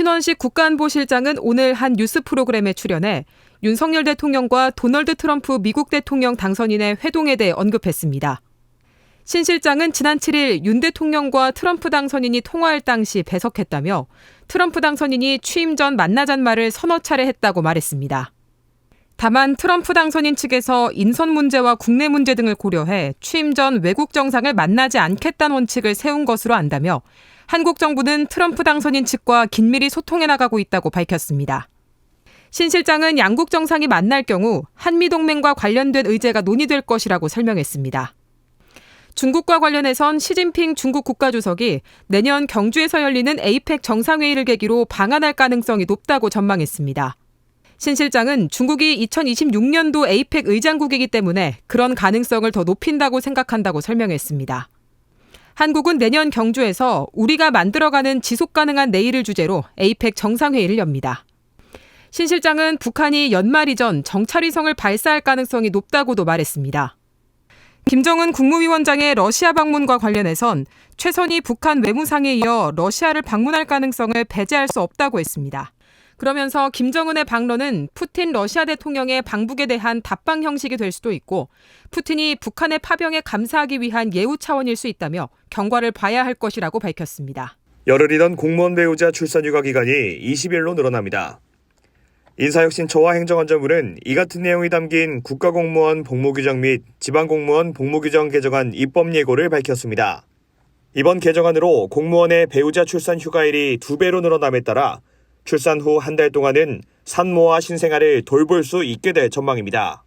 신원식 국가안보실장은 오늘 한 뉴스 프로그램에 출연해 윤석열 대통령과 도널드 트럼프 미국 대통령 당선인의 회동에 대해 언급했습니다. 신 실장은 지난 7일 윤 대통령과 트럼프 당선인이 통화할 당시 배석했다며 트럼프 당선인이 취임 전 만나잔 말을 서너 차례 했다고 말했습니다. 다만 트럼프 당선인 측에서 인선 문제와 국내 문제 등을 고려해 취임 전 외국 정상을 만나지 않겠다는 원칙을 세운 것으로 안다며 한국 정부는 트럼프 당선인 측과 긴밀히 소통해 나가고 있다고 밝혔습니다. 신 실장은 양국 정상이 만날 경우 한미동맹과 관련된 의제가 논의될 것이라고 설명했습니다. 중국과 관련해선 시진핑 중국 국가주석이 내년 경주에서 열리는 에이펙 정상회의를 계기로 방한할 가능성이 높다고 전망했습니다. 신 실장은 중국이 2026년도 에이펙 의장국이기 때문에 그런 가능성을 더 높인다고 생각한다고 설명했습니다. 한국은 내년 경주에서 우리가 만들어가는 지속 가능한 내일을 주제로 에이펙 정상회의를 엽니다. 신 실장은 북한이 연말 이전 정찰위성을 발사할 가능성이 높다고도 말했습니다. 김정은 국무위원장의 러시아 방문과 관련해선 최선희 북한 외무상에 이어 러시아를 방문할 가능성을 배제할 수 없다고 했습니다. 그러면서 김정은의 방론은 푸틴 러시아 대통령의 방북에 대한 답방 형식이 될 수도 있고 푸틴이 북한의 파병에 감사하기 위한 예우 차원일 수 있다며 경과를 봐야 할 것이라고 밝혔습니다. 열흘이던 공무원 배우자 출산 휴가 기간이 20일로 늘어납니다. 인사혁신처와 행정안전부는 이 같은 내용이 담긴 국가공무원 복무규정 및 지방공무원 복무규정 개정안 입법 예고를 밝혔습니다. 이번 개정안으로 공무원의 배우자 출산 휴가일이 두 배로 늘어남에 따라 출산 후 한 달 동안은 산모와 신생아를 돌볼 수 있게 될 전망입니다.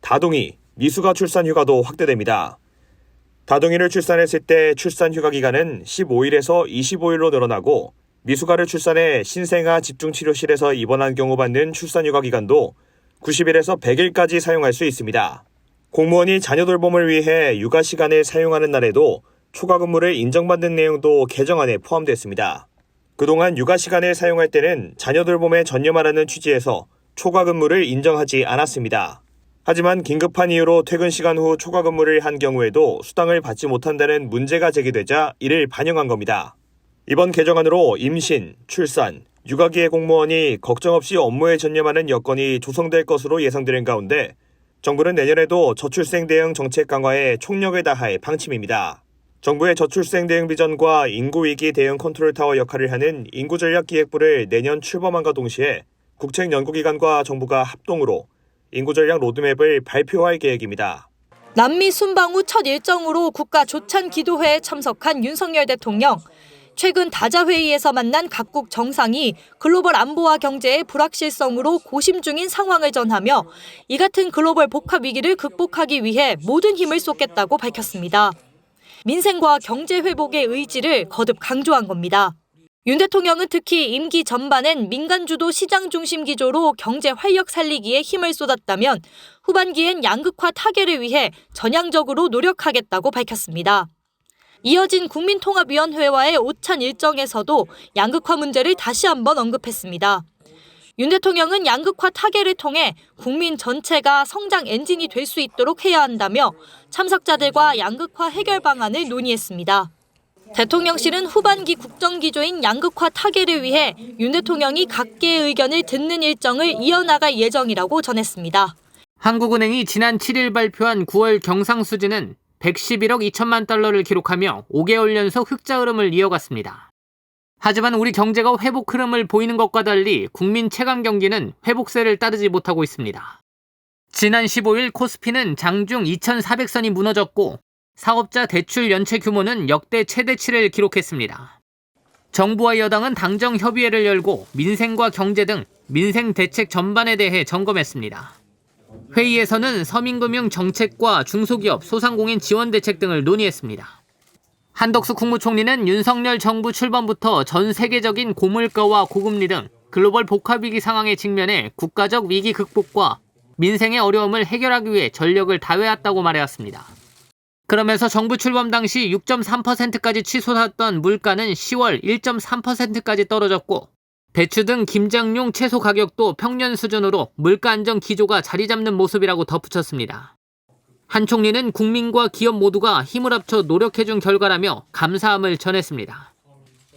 다둥이, 미수가 출산 휴가도 확대됩니다. 다둥이를 출산했을 때 출산 휴가 기간은 15일에서 25일로 늘어나고 미수가를 출산해 신생아 집중치료실에서 입원한 경우 받는 출산 휴가 기간도 90일에서 100일까지 사용할 수 있습니다. 공무원이 자녀 돌봄을 위해 육아 시간을 사용하는 날에도 초과 근무를 인정받는 내용도 개정안에 포함됐습니다. 그동안 육아 시간을 사용할 때는 자녀 돌봄에 전념하라는 취지에서 초과 근무를 인정하지 않았습니다. 하지만 긴급한 이유로 퇴근 시간 후 초과 근무를 한 경우에도 수당을 받지 못한다는 문제가 제기되자 이를 반영한 겁니다. 이번 개정안으로 임신, 출산, 육아기의 공무원이 걱정 없이 업무에 전념하는 여건이 조성될 것으로 예상되는 가운데 정부는 내년에도 저출생 대응 정책 강화에 총력을 다할 방침입니다. 정부의 저출생 대응 비전과 인구위기 대응 컨트롤 타워 역할을 하는 인구전략기획부를 내년 출범함과 동시에 국책연구기관과 정부가 합동으로 인구전략 로드맵을 발표할 계획입니다. 남미 순방 후 첫 일정으로 국가 조찬 기도회에 참석한 윤석열 대통령. 최근 다자 회의에서 만난 각국 정상이 글로벌 안보와 경제의 불확실성으로 고심 중인 상황을 전하며 이 같은 글로벌 복합 위기를 극복하기 위해 모든 힘을 쏟겠다고 밝혔습니다. 민생과 경제 회복의 의지를 거듭 강조한 겁니다. 윤 대통령은 특히 임기 전반엔 민간 주도 시장 중심 기조로 경제 활력 살리기에 힘을 쏟았다면 후반기엔 양극화 타개를 위해 전향적으로 노력하겠다고 밝혔습니다. 이어진 국민통합위원회와의 오찬 일정에서도 양극화 문제를 다시 한번 언급했습니다. 윤 대통령은 양극화 타개를 통해 국민 전체가 성장 엔진이 될 수 있도록 해야 한다며 참석자들과 양극화 해결 방안을 논의했습니다. 대통령실은 후반기 국정기조인 양극화 타개를 위해 윤 대통령이 각계의 의견을 듣는 일정을 이어나갈 예정이라고 전했습니다. 한국은행이 지난 7일 발표한 9월 경상수지는 111억 2천만 달러를 기록하며 5개월 연속 흑자 흐름을 이어갔습니다. 하지만 우리 경제가 회복 흐름을 보이는 것과 달리 국민 체감 경기는 회복세를 따르지 못하고 있습니다. 지난 15일 코스피는 장중 2,400선이 무너졌고 사업자 대출 연체 규모는 역대 최대치를 기록했습니다. 정부와 여당은 당정 협의회를 열고 민생과 경제 등 민생 대책 전반에 대해 점검했습니다. 회의에서는 서민금융 정책과 중소기업, 소상공인 지원 대책 등을 논의했습니다. 한덕수 국무총리는 윤석열 정부 출범부터 전 세계적인 고물가와 고금리 등 글로벌 복합위기 상황에 직면해 국가적 위기 극복과 민생의 어려움을 해결하기 위해 전력을 다해왔다고 말해왔습니다. 그러면서 정부 출범 당시 6.3%까지 치솟았던 물가는 10월 1.3%까지 떨어졌고 배추 등 김장용 채소 가격도 평년 수준으로 물가 안정 기조가 자리 잡는 모습이라고 덧붙였습니다. 한 총리는 국민과 기업 모두가 힘을 합쳐 노력해준 결과라며 감사함을 전했습니다.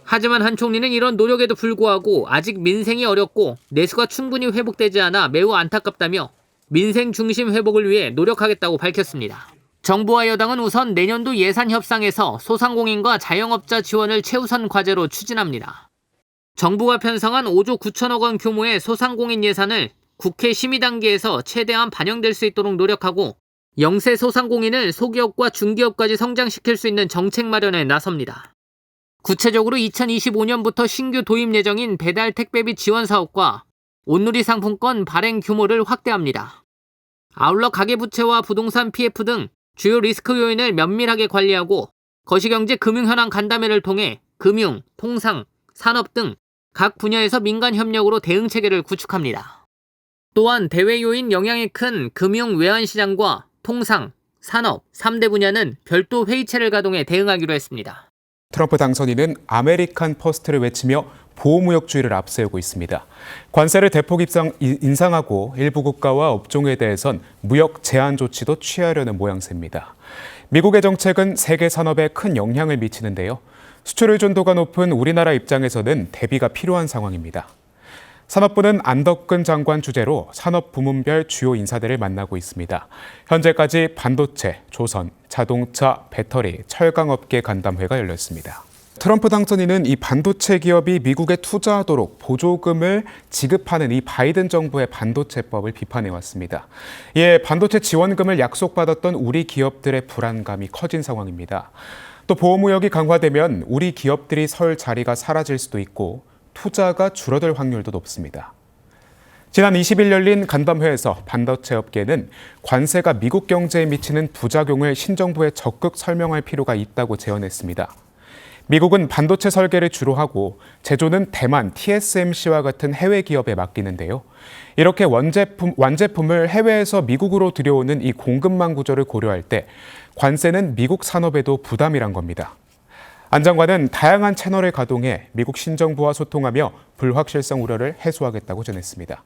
하지만 한 총리는 이런 노력에도 불구하고 아직 민생이 어렵고 내수가 충분히 회복되지 않아 매우 안타깝다며 민생 중심 회복을 위해 노력하겠다고 밝혔습니다. 정부와 여당은 우선 내년도 예산 협상에서 소상공인과 자영업자 지원을 최우선 과제로 추진합니다. 정부가 편성한 5조 9천억 원 규모의 소상공인 예산을 국회 심의 단계에서 최대한 반영될 수 있도록 노력하고 영세 소상공인을 소기업과 중기업까지 성장시킬 수 있는 정책 마련에 나섭니다. 구체적으로 2025년부터 신규 도입 예정인 배달 택배비 지원 사업과 온누리 상품권 발행 규모를 확대합니다. 아울러 가계부채와 부동산 PF 등 주요 리스크 요인을 면밀하게 관리하고 거시경제 금융 현황 간담회를 통해 금융, 통상, 산업 등 각 분야에서 민간 협력으로 대응 체계를 구축합니다. 또한 대외 요인 영향이 큰 금융 외환 시장과 통상, 산업 3대 분야는 별도 회의체를 가동해 대응하기로 했습니다. 트럼프 당선인은 아메리칸 퍼스트를 외치며 보호무역주의를 앞세우고 있습니다. 관세를 대폭 입상, 인상하고 일부 국가와 업종에 대해선 무역 제한 조치도 취하려는 모양새입니다. 미국의 정책은 세계 산업에 큰 영향을 미치는데요. 수출 의존도가 높은 우리나라 입장에서는 대비가 필요한 상황입니다. 산업부는 안덕근 장관 주재로 산업 부문별 주요 인사들을 만나고 있습니다. 현재까지 반도체, 조선, 자동차, 배터리, 철강업계 간담회가 열렸습니다. 트럼프 당선인은 이 반도체 기업이 미국에 투자하도록 보조금을 지급하는 이 바이든 정부의 반도체법을 비판해 왔습니다. 이에 반도체 지원금을 약속받았던 우리 기업들의 불안감이 커진 상황입니다. 또 보호무역이 강화되면 우리 기업들이 설 자리가 사라질 수도 있고 투자가 줄어들 확률도 높습니다. 지난 20일 열린 간담회에서 반도체 업계는 관세가 미국 경제에 미치는 부작용을 신정부에 적극 설명할 필요가 있다고 제언했습니다. 미국은 반도체 설계를 주로 하고 제조는 대만 TSMC와 같은 해외 기업에 맡기는데요. 이렇게 원제품, 완제품을 해외에서 미국으로 들여오는 이 공급망 구조를 고려할 때 관세는 미국 산업에도 부담이란 겁니다. 안 장관은 다양한 채널을 가동해 미국 신정부와 소통하며 불확실성 우려를 해소하겠다고 전했습니다.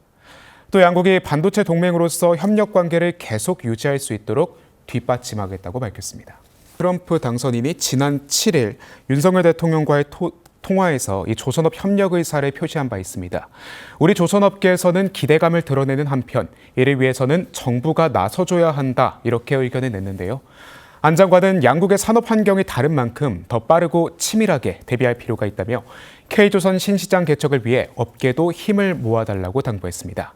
또 양국이 반도체 동맹으로서 협력 관계를 계속 유지할 수 있도록 뒷받침하겠다고 밝혔습니다. 트럼프 당선인이 지난 7일 윤석열 대통령과의 토, 통화에서 이 조선업 협력 의사를 표시한 바 있습니다. 우리 조선업계에서는 기대감을 드러내는 한편 이를 위해서는 정부가 나서줘야 한다 이렇게 의견을 냈는데요. 안 장관은 양국의 산업 환경이 다른 만큼 더 빠르고 치밀하게 대비할 필요가 있다며 K조선 신시장 개척을 위해 업계도 힘을 모아달라고 당부했습니다.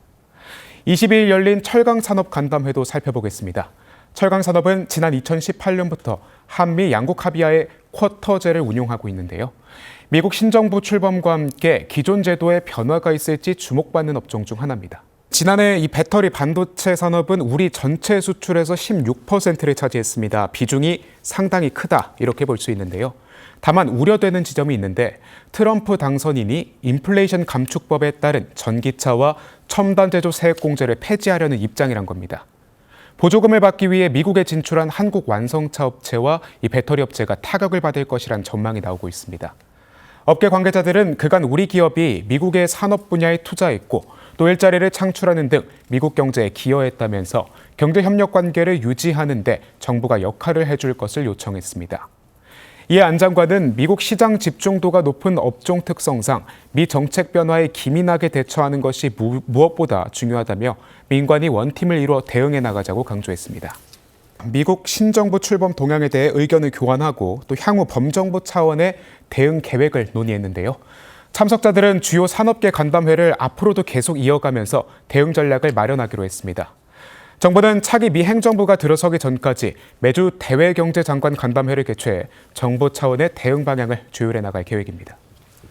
22일 열린 철강산업 간담회도 살펴보겠습니다. 철강산업은 지난 2018년부터 한미 양국 합의하에 쿼터제를 운용하고 있는데요. 미국 신정부 출범과 함께 기존 제도에 변화가 있을지 주목받는 업종 중 하나입니다. 지난해 이 배터리 반도체 산업은 우리 전체 수출에서 16%를 차지했습니다. 비중이 상당히 크다 이렇게 볼 수 있는데요. 다만 우려되는 지점이 있는데 트럼프 당선인이 인플레이션 감축법에 따른 전기차와 첨단 제조 세액 공제를 폐지하려는 입장이란 겁니다. 보조금을 받기 위해 미국에 진출한 한국 완성차 업체와 이 배터리 업체가 타격을 받을 것이란 전망이 나오고 있습니다. 업계 관계자들은 그간 우리 기업이 미국의 산업 분야에 투자했고 또 일자리를 창출하는 등 미국 경제에 기여했다면서 경제 협력 관계를 유지하는 데 정부가 역할을 해줄 것을 요청했습니다. 이에 안 장관은 미국 시장 집중도가 높은 업종 특성상 미 정책 변화에 기민하게 대처하는 것이 무, 무엇보다 중요하다며 민관이 원팀을 이루어 대응해 나가자고 강조했습니다. 미국 신정부 출범 동향에 대해 의견을 교환하고 또 향후 범정부 차원의 대응 계획을 논의했는데요. 참석자들은 주요 산업계 간담회를 앞으로도 계속 이어가면서 대응 전략을 마련하기로 했습니다. 정부는 차기 미 행정부가 들어서기 전까지 매주 대외경제장관 간담회를 개최해 정부 차원의 대응 방향을 조율해 나갈 계획입니다.